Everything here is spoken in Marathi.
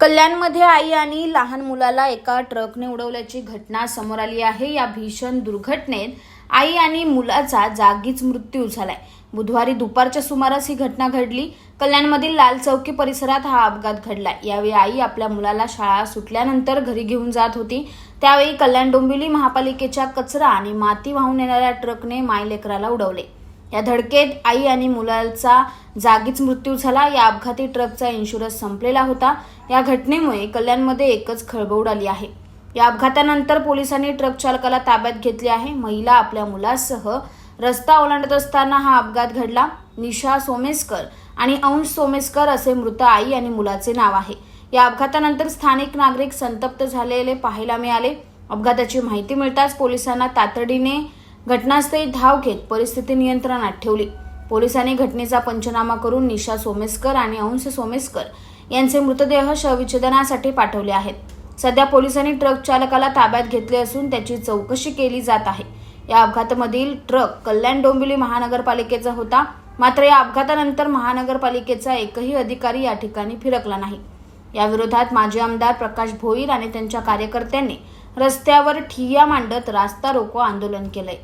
कल्याणमध्ये आई आणि लहान मुलाला एका ट्रकने उडवल्याची घटना समोर आली आहे. या भीषण दुर्घटनेत आई आणि मुलाचा जागीच मृत्यू झालाय. बुधवारी दुपारच्या सुमारास ही घटना घडली. कल्याणमधील लाल चौकी परिसरात हा अपघात घडला. यावेळी आई आपल्या मुलाला शाळा सुटल्यानंतर घरी घेऊन जात होती. त्यावेळी कल्याण डोंबिवली महापालिकेच्या कचरा आणि माती वाहून येणाऱ्या ट्रकने मायलेकराला उडवले. या धडकेत आई आणि मुलाचा जागीच मृत्यू झाला. या अपघाती ट्रकचा इन्शुरन्स संपलेला होता. या घटनेमुळे कल्याणमध्ये एकच खळबळ आली आहे. या अपघातानंतर पोलिसांनी ट्रक चालकाला ताब्यात घेतले आहे. महिला आपल्या मुलासह रस्ता ओलांडत असताना हा अपघात घडला. निशा सोमेस्कर आणि अंश सोमेस्कर असे मृत आई आणि मुलाचे नाव आहे. या अपघातानंतर स्थानिक नागरिक संतप्त झालेले पाहायला मिळाले. अपघाताची माहिती मिळताच पोलिसांना तातडीने घटनास्थळी धाव घेत परिस्थिती नियंत्रणात ठेवली. पोलिसांनी घटनेचा पंचनामा करून निशा सोमेस्कर आणि अंश सोमेस्कर यांचे मृतदेह शवविच्छेदनासाठी पाठवले आहेत. सध्या पोलिसांनी ट्रक चालकाला ताब्यात घेतले असून त्याची चौकशी केली जात आहे. या अपघातामधील ट्रक कल्याण डोंबिवली महानगरपालिकेचा होता. मात्र या अपघातानंतर महानगरपालिकेचा एकही अधिकारी या ठिकाणी फिरकला नाही. याविरोधात माजी आमदार प्रकाश भोईर आणि त्यांच्या कार्यकर्त्यांनी रस्त्यावर ठिय्या मांडत रास्ता रोको आंदोलन केलंय.